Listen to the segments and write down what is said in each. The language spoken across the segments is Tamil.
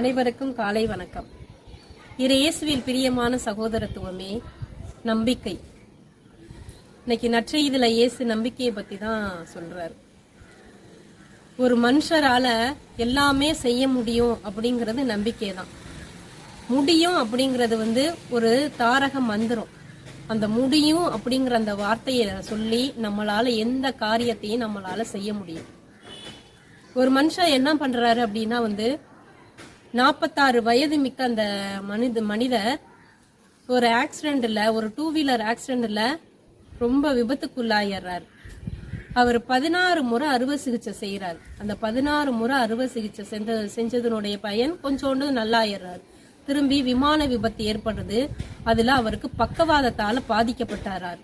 அனைவருக்கும் காலை வணக்கம். இரு இயேசுவில் பிரியமான சகோதரத்துவமே நம்பிக்கை. இன்னைக்கு நற்செய்தியில இயேசு நம்பிக்கையை பத்தி தான் சொல்றாரு. ஒரு மனுஷரால எல்லாமே செய்ய முடியும் அப்படிங்கிறது நம்பிக்கை தான் முடியும் அப்படிங்கிறது வந்து ஒரு தாரக மந்திரம். அந்த முடியும் அப்படிங்கிற அந்த வார்த்தையை சொல்லி நம்மளால எந்த காரியத்தையும் நம்மளால செய்ய முடியும். ஒரு மனுஷன் என்ன பண்றாரு அப்படின்னா வந்து நாற்பத்தாறு வயது மிக்க அந்த மனித மனிதர் ஒரு ஆக்சிடென்ட்ல ஒரு டூ வீலர் ஆக்சிடென்ட்ல ரொம்ப விபத்துக்குள்ளாயிடுறார். அவர் பதினாறு முறை அறுவை சிகிச்சை செய்கிறார். அந்த பதினாறு முறை அறுவை சிகிச்சை செஞ்ச செஞ்சதனுடைய பயன் கொஞ்சோண்டு நல்லாயிடுறார். திரும்பி விமான விபத்து ஏற்படுது அதில் அவருக்கு பக்கவாதத்தால் பாதிக்கப்பட்டாரார்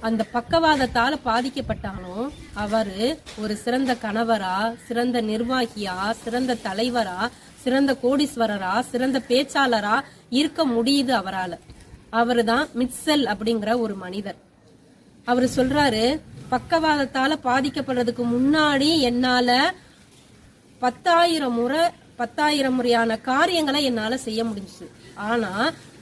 அந்த பக்கவாதத்தால் பாதிக்கப்பட்டாலும் அவர் ஒரு சிறந்த கணவரா சிறந்த நிர்வாகியா சிறந்த தலைவரா சிறந்த கோடீஸ்வரரா சிறந்த பேச்சாளரா இருக்க முடியுது அவரால. அவர் தான் மிட்செல் அப்படிங்கிற ஒரு மனிதர். அவர் சொல்றாரு பக்கவாதத்தால பாதிக்கப்படுறதுக்கு முன்னாடி என்னால பத்தாயிரம் முறை பத்தாயிரம் முறையான காரியங்களை என்னால செய்ய முடிஞ்சுச்சு. ஆனா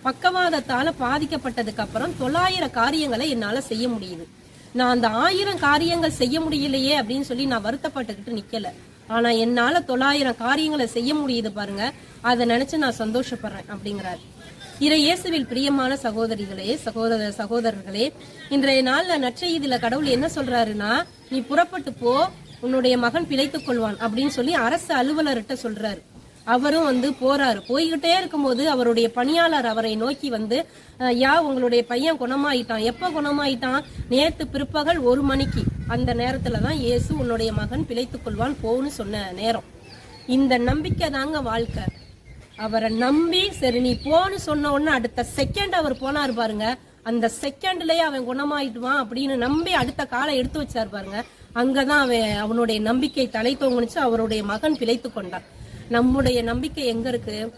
பக்கவாதத்தால பாதிக்கப்பட்டதுக்கு அப்புறம் தொள்ளாயிரம் காரியங்களை என்னால செய்ய முடியுது. நான் அந்த ஆயிரம் காரியங்கள் செய்ய முடியலையே அப்படின்னு சொல்லி நான் வருத்தப்பட்டுக்கிட்டு நிக்கல. ஆனால் என்னால் தொள்ளாயிரம் காரியங்களை செய்ய முடியுது பாருங்க. அதை நினச்சி நான் சந்தோஷப்படுறேன் அப்படிங்கிறாரு. இறை இயேசுவில் பிரியமான சகோதரிகளே சகோதர சகோதரர்களே இன்றைய நாளில் நற்செய்தியில் கடவுள் என்ன சொல்றாருன்னா நீ புறப்பட்டு போ உன்னுடைய மகன் பிழைத்துக் கொள்வான் அப்படின்னு சொல்லி அரசு அலுவலர்கிட்ட சொல்றாரு. அவரும் வந்து போறாரு. போய்கிட்டே இருக்கும்போது அவருடைய பணியாளர் அவரை நோக்கி வந்து யா உங்களுடைய பையன் குணமாயிட்டான். எப்ப குணமாயிட்டான்? நேத்து பிற்பகல் ஒரு மணிக்கு. அந்த நேரத்துல தான் இயேசு உன்னுடைய மகன் பிழைத்துக் கொள்வான் போன்னு சொன்ன நேரம். இந்த நம்பிக்கை தாங்க வாழ்க்கை. அவரை நம்பி சரி நீ போன்னு சொன்ன உடனே அடுத்த செகண்ட் அவர் போனார் பாருங்க. அந்த செகண்ட்லயே அவன் குணமாயிடுவான் அப்படின்னு நம்பி அடுத்த காலை எடுத்து வச்சாரு பாருங்க. அங்கதான் அவன் அவனுடைய நம்பிக்கை தலை தோங்குனுச்சு அவருடைய மகன் பிழைத்து கொண்டான். நம்முடைய நம்பிக்கை எங்க இருக்கு?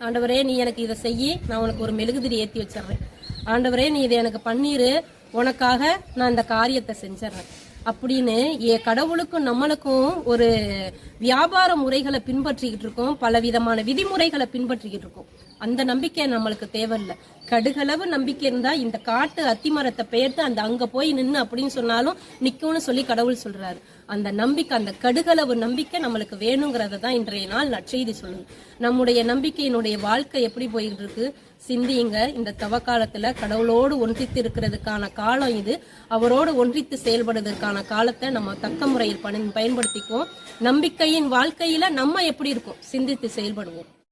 ஆண்டவரே நீ எனக்கு இதை செய்யி நான் உனக்கு ஒரு மெழுகுதிரி ஏத்தி வச்சிடுறேன். ஆண்டவரே நீ இதை எனக்கு பண்ணிரு. உனக்காக நான் இந்த காரியத்தை செஞ்சிடறேன் அப்படின்னு ஏ கடவுளுக்கும் நம்மளுக்கும் ஒரு வியாபார முறைகளை பின்பற்றிக்கிட்டு இருக்கோம். பல விதமான விதிமுறைகளை பின்பற்றிக்கிட்டு இருக்கோம். அந்த நம்பிக்கை நம்மளுக்கு தேவையில்லை. கடுகளவு நம்பிக்கை இருந்தா இந்த காட்டு அத்திமரத்தை பெயர்த்து அந்த அங்க போய் நின்று அப்படின்னு சொன்னாலும் நிக்கும்னு சொல்லி கடவுள் சொல்றாரு. அந்த நம்பிக்கை அந்த கடுகளவு நம்பிக்கை நம்மளுக்கு வேணுங்கிறத தான் இன்றைய நாள் நற்செய்தி சொல்லுது நம்முடைய நம்பிக்கையினுடைய வாழ்க்கை எப்படி போயிட்டு இருக்கு சிந்தியுங்க. இந்த தவக்காலத்துல கடவுளோடு ஒன்றித்து இருக்கிறதுக்கான காலம் இது. அவரோடு ஒன்றித்து செயல்படுறதுக்கான காலத்தை நம்ம தக்க முறையில் பயன் பயன்படுத்திக்குவோம். நம்பிக்கையின் வாழ்க்கையில நம்ம எப்படி இருக்கும்? சிந்தித்து செயல்படுவோம்.